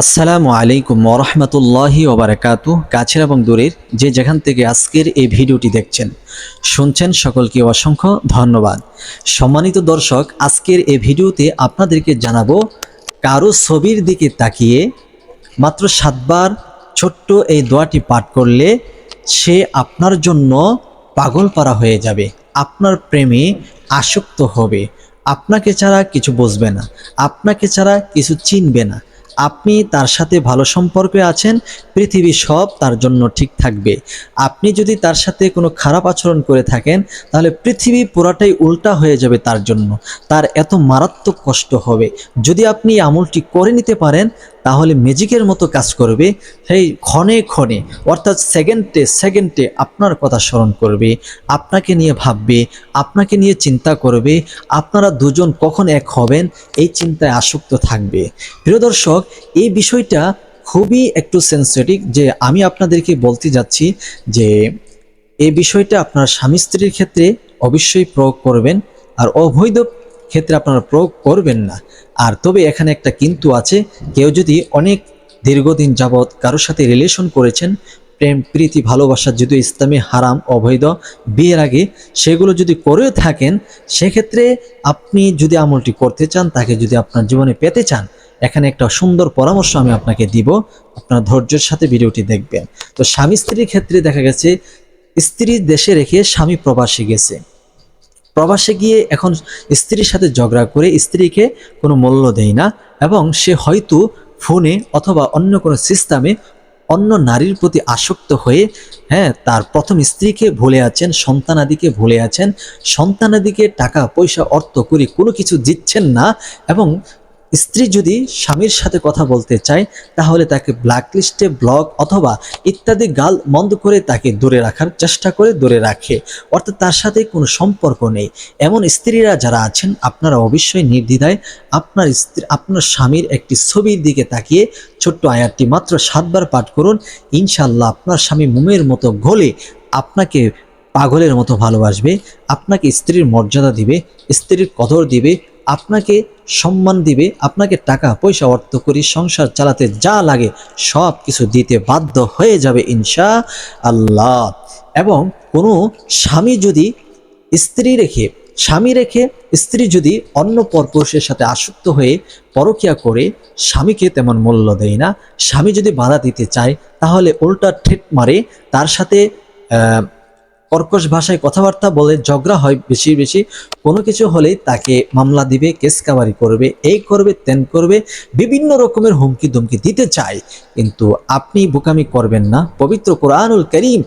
আসসালামু আলাইকুম ওরহমতুল্লাহি ওবরাকাতু কাছের এবং দূরের যে যেখান থেকে আজকের এই ভিডিওটি দেখছেন, শুনছেন সকলকে অসংখ্য ধন্যবাদ। সম্মানিত দর্শক, আজকের এই ভিডিওতে আপনাদেরকে জানাব, কারও ছবির দিকে তাকিয়ে মাত্র সাতবার ছোট্ট এই দোয়াটি পাঠ করলে সে আপনার জন্য পাগল পারা হয়ে যাবে, আপনার প্রেমে আসক্ত হবে। আপনাকে ছাড়া কিছু বুঝবে না, আপনাকে ছাড়া কিছু চিনবে না। আপনি তার সাথে ভালো সম্পর্কে আছেন পৃথিবী সব তার জন্য ঠিক থাকবে। আপনি যদি তার সাথে কোনো খারাপ আচরণ করে থাকেন, তাহলে পৃথিবী পুরাটাই উল্টা হয়ে যাবে তার জন্য। তার এত মারাত্মক কষ্ট হবে। যদি আপনি আমলটি করে নিতে পারেন তাহলে ম্যাজিকের মতো কাজ করবে। সেই ক্ষণে ক্ষণে, অর্থাৎ সেকেন্ডে সেকেন্ডে আপনার কথা স্মরণ করবে, আপনাকে নিয়ে ভাববে, আপনাকে নিয়ে চিন্তা করবে, আপনারা দুজন কখন এক হবেন, এই চিন্তায় আসক্ত থাকবে। প্রিয় দর্শক, এই বিষয়টা খুবই একটু সেন্সিটিভ যে আমি আপনাদেরকে বলতে যাচ্ছি যে এই বিষয়টা আপনার স্বামী স্ত্রীর ক্ষেত্রে অবশ্যই প্রয়োগ করবেন। আর অবৈধ ক্ষেত্রে আপনারা প্রয়োগ করবেন না। আর তবে এখানে একটা কিন্তু আছে, কেউ যদি অনেক দীর্ঘদিন যাবৎ কারোর সাথে রিলেশন করেছেন, প্রেম, প্রীতি, ভালোবাসা, যদি ইসলামী হারাম, অবৈধ, বিয়ের আগে সেগুলো যদি করে থাকেন, সেক্ষেত্রে আপনি যদি আমলটি করতে চান, তাকে যদি আপনার জীবনে পেতে চান, এখানে একটা সুন্দর পরামর্শ আমি আপনাকে দিব। আপনার ধৈর্যের সাথে ভিডিওটি দেখবেন। তো স্বামী স্ত্রীর ক্ষেত্রে দেখা গেছে, স্ত্রী দেশে রেখে স্বামী প্রবাসে গেছে। প্রবাসে গিয়ে এখন স্ত্রীর সাথে ঝগড়া করে স্ত্রীকে কোনো মূল্য দেয় না এবং সে হয়তো ফোনে অথবা অন্য কোনো সিস্টেমে অন্য নারীর প্রতি আসক্ত হয়ে হ্যাঁ তার প্রথম স্ত্রীকে ভুলে আছেন সন্তানাদিকে ভুলে আছেন সন্তানাদিকে টাকা পয়সা অর্থ করে কোনো কিছু দিচ্ছেন না এবং স্ত্রী যদি স্বামীর সাথে কথা বলতে চায়, তাহলে তাকে ব্ল্যাকলিস্টে ব্লক অথবা ইত্যাদি গাল মন্দ করে তাকে দূরে রাখার চেষ্টা করে দূরে রাখে। অর্থাৎ তার সাথে কোনো সম্পর্ক নেই। এমন স্ত্রীরা যারা আছেন, আপনারা অবশ্যই নির্দ্বিধায় আপনার স্ত্রী, আপনার স্বামীর একটি ছবির দিকে তাকিয়ে ছোট্ট আয়াতটি মাত্র সাতবার পাঠ করুন। ইনশাল্লাহ আপনার স্বামী মোমের মতো গলে আপনাকে পাগলের মতো ভালোবাসবে, আপনাকে স্ত্রীর মর্যাদা দিবে, স্ত্রীর কদর দিবে আপনাকে সম্মান দিবে, আপনাকে টাকা, পয়সা, অর্থ করি, সংসার চালাতে যা লাগে সব কিছু দিতে বাধ্য হয়ে যাবে ইনশা আল্লাহ। এবং কোনো স্বামী যদি স্ত্রী রেখে, স্বামী রেখে স্ত্রী যদি অন্য পরপুরুষের সাথে আসক্ত হয়ে পরকিয়া করে, স্বামীকে তেমন মূল্য দেয় না। স্বামী যদি বাধা দিতে চায়, তাহলে উল্টা ঠেট মারে, তার সাথে কর্কশ ভাষায় কথাবার্তা বলে ঝগড়া হয় বেশি বেশি, কোনো কিছু হলেই তাকে মামলা দিবে, কেস কাবারি করবে, এই করবে, তেন করবে, বিভিন্ন রকমের হুমকি ধুমকি দিতে চায়। কিন্তু আপনি বোকামি করবেন না। পবিত্র কোরআনুল করিম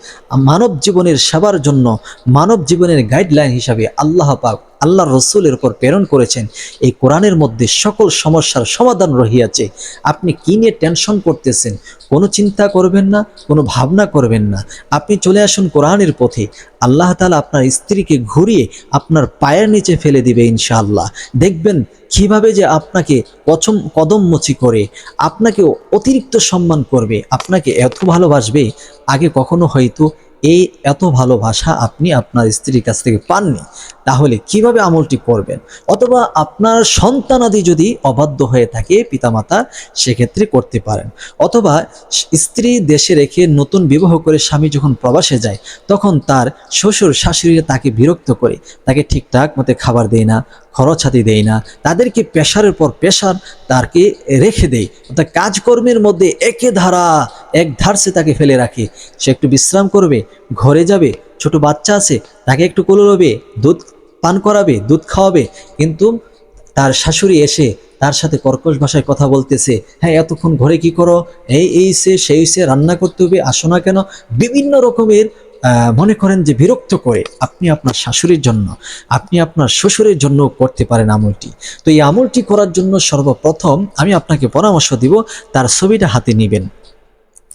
মানব জীবনের সেবার জন্য, মানব জীবনের গাইডলাইন হিসাবে আল্লাহ পাক আল্লাহ রসুলের উপর প্রেরণ করেছেন। এই কোরআনের মধ্যে সকল সমস্যার সমাধান রহিয়াছে। আপনি কি নিয়ে টেনশন করতেছেন? কোনো চিন্তা করবেন না, কোনো ভাবনা করবেন না। আপনি চলে আসুন কোরআনের পথে। আল্লাহ তালা আপনার স্ত্রীকে ঘুরিয়ে আপনার পায়ের নিচে ফেলে দিবে ইনশাআল্লাহ। দেখবেন কীভাবে যে আপনাকে কচম কদমমুচি করে। আপনাকে অতিরিক্ত সম্মান করবে। আপনাকে এত ভালোবাসবে। আগে কখনো হয়তো এই এত ভালোবাসা আপনি আপনার স্ত্রীর কাছ থেকে পাননি, তাহলে কীভাবে আমলটি করবেন? অথবা আপনার সন্তানাদি যদি অবাধ্য হয়ে থাকে পিতামাতা, সেক্ষেত্রে করতে পারেন। অথবা স্ত্রী দেশে রেখে নতুন বিবাহ করে স্বামী যখন প্রবাসে যায়, তখন তার শ্বশুর শাশুড়িরা তাকে বিরক্ত করে, তাকে ঠিকঠাক মতে খাবার দেয় না, খরচ হাতি দেয় না, তাদেরকে পেশারের পর পেশার তাকে রেখে দেয়। অর্থাৎ কাজকর্মের মধ্যে একে ধারা এক ধারসে তাকে ফেলে রাখে। সে একটু বিশ্রাম করবে, ঘরে যাবে, ছোট বাচ্চা আছে, তাকে একটু কোলে নেবে, দুধ পান করাবে, দুধ খাওয়াবে। কিন্তু তার শাশুড়ি এসে তার সাথে কর্কশ ভাষায় কথা বলতেছে হ্যাঁ এতক্ষণ ঘরে কি করো? এই এই সে, সেই সে, রান্না করতে হবে, আসো না কেন? বিভিন্ন রকমের মনে করেন যে বিরক্ত করে আপনি আপনার শাশুড়ির জন্য, আপনি আপনার শ্বশুরের জন্য করতে পারেন আমলটি। তো এই আমলটি করার জন্য সর্বপ্রথম আমি আপনাকে পরামর্শ দিব, তার ছবিটা হাতে নেবেন।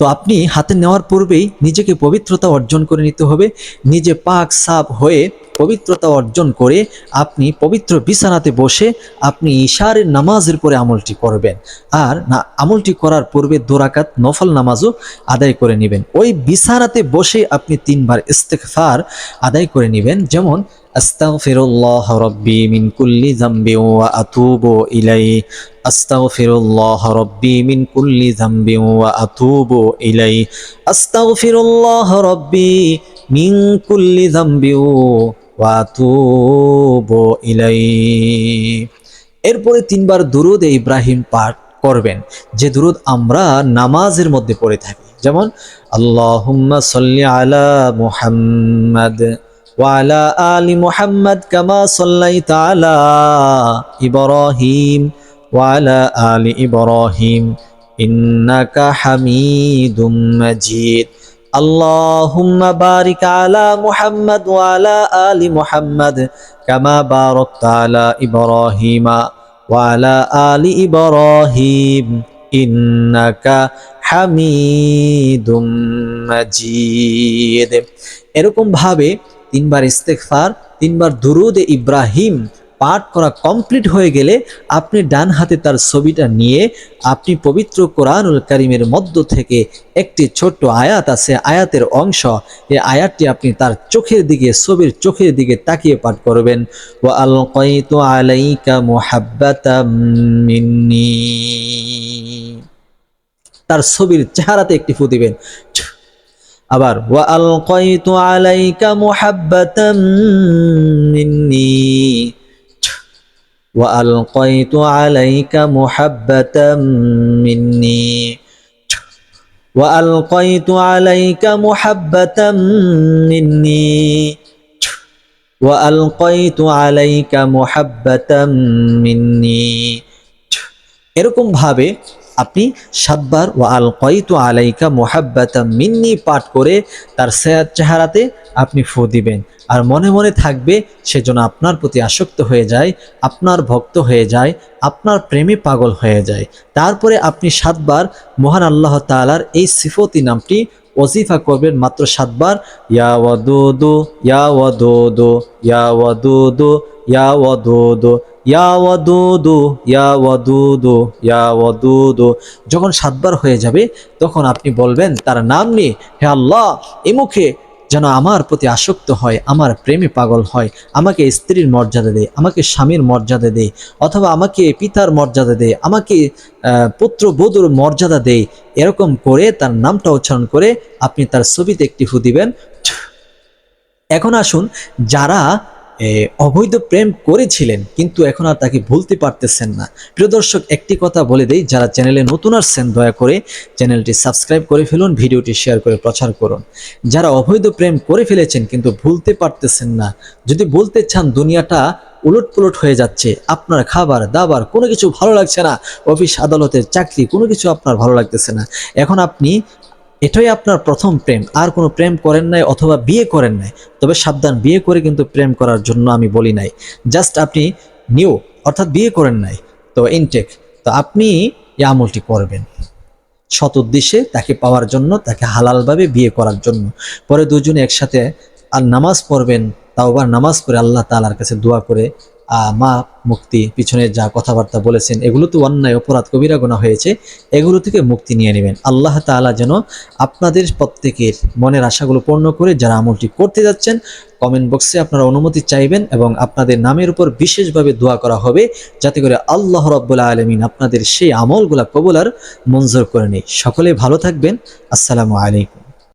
তো আপনি হাতে নেওয়ার পূর্বেই নিজেকে পবিত্রতা অর্জন করে নিতে হবে। নিজে পাক সাপ হয়ে পবিত্রতা অর্জন করে আপনি পবিত্র বিছানাতে বসে আপনি ইশারের নামাজের পরে আমলটি করবেন। আর না, আমলটি করার পূর্বে দোরাকাত নফল নামাজও আদায় করে নেবেন। ওই বিছানাতে বসে আপনি তিনবার ইস্তেকফার আদায় করে নেবেন। যেমন, আস্তাগফিরুল্লাহ রব্বি রব্বি মিন কুল্লি যামবি ওয়া আতুবু ইলাইহি আস্তাগফিরুল্লাহ রব্বি মিন কুল্লি যামবি ওয়া আতুবু ইলাইহি এরপরে তিনবার দুরুদ ইব্রাহিম পাঠ করবেন যে দুরুদ আমরা নামাজের মধ্যে পড়ে থাকি যেমন আল্লাহুম্মা সাল্লি আলা মুহাম্মাদ وعلى آل محمد كما صليت على إبراهيم وعلى آل إبراهيم إنك حميد مجيد اللهم بارك على محمد وعلى آل محمد كما باركت على إبراهيم وعلى آل إبراهيم إنك حميد مجيد এরকম ভাবে তিনবার ইস্তেকফার তিনবার দুরুদ ইব্রাহিম পাঠ করা কমপ্লিট হয়ে গেলে আপনি ডান হাতে তার ছবিটা নিয়ে আপনি পবিত্র কোরআনুল করিমের মধ্য থেকে একটি ছোট্ট আয়াত আছে, আয়াতের অংশ। এই আয়াতটি আপনি তার চোখের দিকে, ছবির চোখের দিকে তাকিয়ে পাঠ করবেন। ও আল কয়তু আলাইকা মুহাব্বাতাম মিন্নি। তার ছবির চেহারাতে একটি ফু দিবেন। আবার, ওয়া আলকাইতু আলাইকা মুহাব্বাতাম মিন্নি। ওয়া আলকাইতু আলাইকা মুহাব্বাতাম মিন্নি ওয়া আলকাইতু আলাইকা মুহাব্বাতাম মিন্নি ওয়া আলকাইতু আলাইকা মুহাব্বাতাম মিন্নি এরকম ভাবে আপনি সাতবার ও আল কয়তু আলাইকা মোহাব্বাতা মিন্নি পাঠ করে তার চেহারাতে আপনি ফু দিবেন। আর মনে মনে থাকবে সেজন্য আপনার প্রতি আসক্ত হয়ে যায়, আপনার ভক্ত হয়ে যায়, আপনার প্রেমে পাগল হয়ে যায়। তারপরে আপনি সাতবার মহান আল্লাহ তালার এই সিফতি নামটি ওজিফা করবেন মাত্র সাতবার, ইয়া ইয়া ইয়া ইয়া ইয়া ইয়া ইয়া যখন সাতবার হয়ে যাবে, তখন আপনি বলবেন, তার নাম নিয়ে, হে আল্লাহ মুখে যেন আমার প্রতি আসক্ত হয়, আমার প্রেমে পাগল হয়, আমাকে স্ত্রীর মর্যাদা দেয় আমাকে স্বামীর মর্যাদা দেয় অথবা আমাকে পিতার মর্যাদা দেয় আমাকে পুত্র বধুর মর্যাদা দেয় এরকম করে তার নামটা উচ্চারণ করে আপনি তার ছবিতে একটি ফু দিবেন। এখন আসুন, যারা অবৈধ প্রেম করেছিলেন, কিন্তু এখন আর তাকে ভুলতে পারতেছেন না। প্রিয় দর্শক, একটি কথা বলে দেই, যারা চ্যানেলে নতুন আসছেন দয়া করে চ্যানেলটি সাবস্ক্রাইব করে ফেলুন, ভিডিওটি শেয়ার করে প্রচার করুন। যারা অবৈধ প্রেম করে ফেলেছেন, কিন্তু ভুলতে পারতেছেন না, যদি বলতে চান দুনিয়াটা উলট পুলট হয়ে যাচ্ছে, আপনার খাবার, দাবার, কোনো কিছু ভালো লাগছে না, অফিস আদালতের চাকরি, কোনো কিছু আপনার ভালো লাগতেছে না, এখন আপনি এটাই আপনার প্রথম প্রেম। আর কোনো প্রেম করেন নাই অথবা বিয়ে করেন নাই। তবে সাবধান, বিয়ে করে কিন্তু প্রেম করার জন্য আমি বলি নাই। জাস্ট আপনি নিউ, অর্থাৎ বিয়ে করেন নাই। তো ইনটেক তো আপনি এই আমলটি করবেন। সৎ উদ্দেশ্যে তাকে পাওয়ার জন্য, তাকে হালালভাবে বিয়ে করার জন্য। পরে দুজনে একসাথে আর নামাজ পড়বেন তাও আবার নামাজ পড়ে আল্লাহ তালার কাছে দোয়া করে মা মুক্তি, পিছনে যা কথাবার্তা বলেছেন, এগুলো তো অন্যায়, অপরাধ, কবিরা গোনা হয়েছে, এগুলো থেকে মুক্তি নিয়ে নেবেন। আল্লাহ তালা যেন আপনাদের প্রত্যেকের মনের আশাগুলো পূর্ণ করে যারা আমলটি করতে যাচ্ছেন কমেন্ট বক্সে আপনারা অনুমতি চাইবেন এবং আপনাদের নামের উপর বিশেষভাবে দোয়া করা হবে, যাতে করে আল্লাহ রব্বুল্লা আলমিন আপনাদের সেই আমলগুলা কবুলার মঞ্জুর করে নেই সকলে ভালো থাকবেন। আসসালামু আলাইকুম।